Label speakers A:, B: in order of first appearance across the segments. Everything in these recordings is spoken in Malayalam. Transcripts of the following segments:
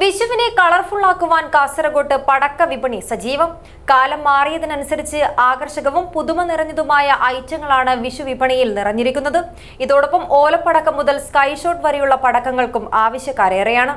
A: വിഷുവിനെ കളർഫുൾ ആക്കുവാൻ കാസർഗോട്ട് പടക്ക വിപണി സജീവം. കാലം മാറിയതിനനുസരിച്ച് ആകർഷകവും പുതുമ നിറഞ്ഞതുമായ ഐറ്റങ്ങളാണ് വിഷു വിപണിയിൽ നിറഞ്ഞിരിക്കുന്നത്. ഇതോടൊപ്പം ഓലപ്പടക്കം മുതൽ സ്കൈഷോട്ട് വരെയുള്ള പടക്കങ്ങൾക്കും ആവശ്യക്കാരേറെയാണ്.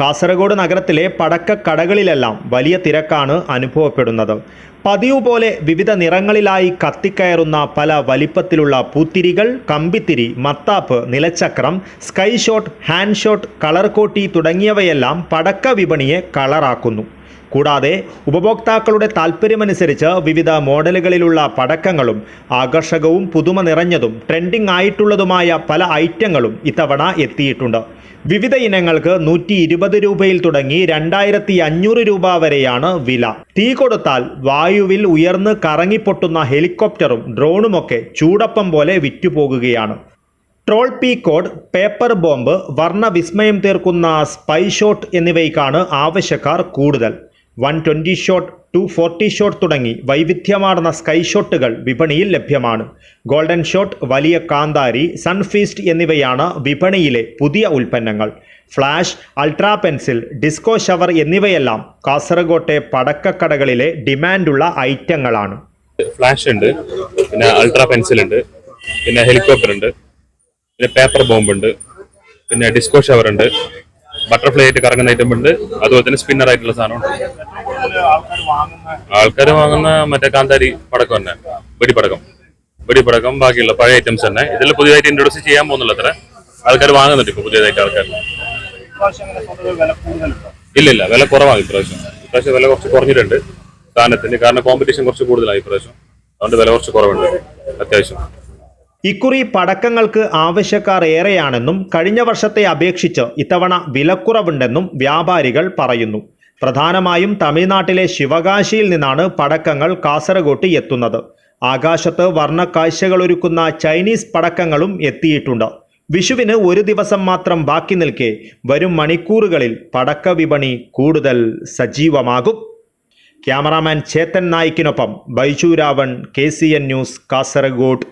B: കാസർഗോഡ് നഗരത്തിലെ പടക്ക കടകളിലെല്ലാം വലിയ തിരക്കാണ് അനുഭവപ്പെടുന്നത്. പതിവ് പോലെ വിവിധ നിറങ്ങളിലായി കത്തിക്കയറുന്ന പല വലിപ്പത്തിലുള്ള പൂത്തിരികൾ കമ്പിത്തിരി മത്താപ്പ് നിലച്ചക്രം sky shot hand shot colour കോട്ടി തുടങ്ങിയവയെല്ലാം പടക്ക വിപണിയെ കളറാക്കുന്നു. കൂടാതെ ഉപഭോക്താക്കളുടെ താൽപ്പര്യമനുസരിച്ച് വിവിധ മോഡലുകളിലുള്ള പടക്കങ്ങളും ആകർഷകവും പുതുമ നിറഞ്ഞതും ട്രെൻഡിംഗ് ആയിട്ടുള്ളതുമായ പല ഐറ്റങ്ങളും ഇത്തവണ എത്തിയിട്ടുണ്ട്. വിവിധ ഇനങ്ങൾക്ക് നൂറ്റി ഇരുപത് രൂപയിൽ തുടങ്ങി രണ്ടായിരത്തി അഞ്ഞൂറ് രൂപ വരെയാണ് വില. തീ കൊടുത്താൽ വായുവിൽ ഉയർന്ന് കറങ്ങിപ്പൊട്ടുന്ന ഹെലികോപ്റ്ററും ഡ്രോണുമൊക്കെ ചൂടപ്പം പോലെ വിറ്റുപോകുകയാണ്. ട്രോൾ പി കോഡ് പേപ്പർ ബോംബ് വർണ വിസ്മയം തീർക്കുന്ന സ്പൈ ഷോട്ട് എന്നിവയ്ക്കാണ് ആവശ്യക്കാർ കൂടുതൽ. One twenty shot two forty shot തുടങ്ങി വൈവിധ്യമാർന്ന സ്കൈ ഷോട്ടുകൾ വിപണിയിൽ ലഭ്യമാണ്. ഗോൾഡൻ ഷോട്ട് വലിയ കാന്താരി സൺഫീസ്റ്റ് എന്നിവയാണ് വിപണിയിലെ പുതിയ ഉൽപ്പന്നങ്ങൾ. Flash ultra pencil disco shower എന്നിവയെല്ലാം കാസർഗോട്ടെ പടക്കക്കടകളിലെ ഡിമാൻഡുള്ള ഐറ്റങ്ങളാണ്.
C: ഫ്ലാഷ് ഉണ്ട് പിന്നെ അൾട്രാ പെൻസിൽ ഉണ്ട് പിന്നെ ഹെലികോപ്റ്റർ ഉണ്ട് പിന്നെ പേപ്പർ ബോംബ് ഉണ്ട് പിന്നെ ഡിസ്കോ ഷവർ ഉണ്ട് ബട്ടർഫ്ലൈ ആയിട്ട് കറങ്ങുന്ന ഐറ്റം ഉണ്ട് അതുപോലെ തന്നെ സ്പിന്നർ ആയിട്ടുള്ള സാധനം ഉണ്ട് ആൾക്കാർ വാങ്ങുന്ന മറ്റേ കാന്താരി പടക്കം തന്നെ. വെടിപ്പടക്കം. വെടിപ്പടക്കം ബാക്കിയുള്ള പഴയ ഐറ്റംസ് തന്നെ. ഇതിൽ പുതിയതായിട്ട് ഇൻട്രൊഡ്യൂസ് ചെയ്യാൻ പോകുന്നില്ല അത്ര ആൾക്കാർ വാങ്ങുന്നുണ്ട് ഇപ്പൊ പുതിയതായിട്ട് ആൾക്കാർ ഇല്ല ഇല്ല. വില കുറവാണ് ഇപ്രാവശ്യം. ഇപ്രാവശ്യം വില കുറച്ച് കുറഞ്ഞിട്ടുണ്ട്. സാധനത്തിന് കാരണം കോമ്പറ്റീഷൻ കുറച്ച് കൂടുതലായി ഇപ്രാവശ്യം. അതുകൊണ്ട് വില കുറച്ച് കുറവുണ്ട്. അത്യാവശ്യം.
B: ഇക്കുറി പടക്കങ്ങൾക്ക് ആവശ്യക്കാർ ഏറെയാണെന്നും കഴിഞ്ഞ വർഷത്തെ അപേക്ഷിച്ച് ഇത്തവണ വിലക്കുറവുണ്ടെന്നും വ്യാപാരികൾ പറയുന്നു. പ്രധാനമായും തമിഴ്നാട്ടിലെ ശിവകാശിയിൽ നിന്നാണ് പടക്കങ്ങൾ കാസർഗോട്ട് എത്തുന്നത്. ആകാശത്ത് വർണക്കാഴ്ചകളൊരുക്കുന്ന ചൈനീസ് പടക്കങ്ങളും എത്തിയിട്ടുണ്ട്. വിഷുവിന് ഒരു ദിവസം മാത്രം ബാക്കി നിൽക്കെ വരും മണിക്കൂറുകളിൽ പടക്ക വിപണി കൂടുതൽ സജീവമാകും. Cameraman Chethan നായിക്കിനൊപ്പം Baiju Ravan K C N news Kasaragod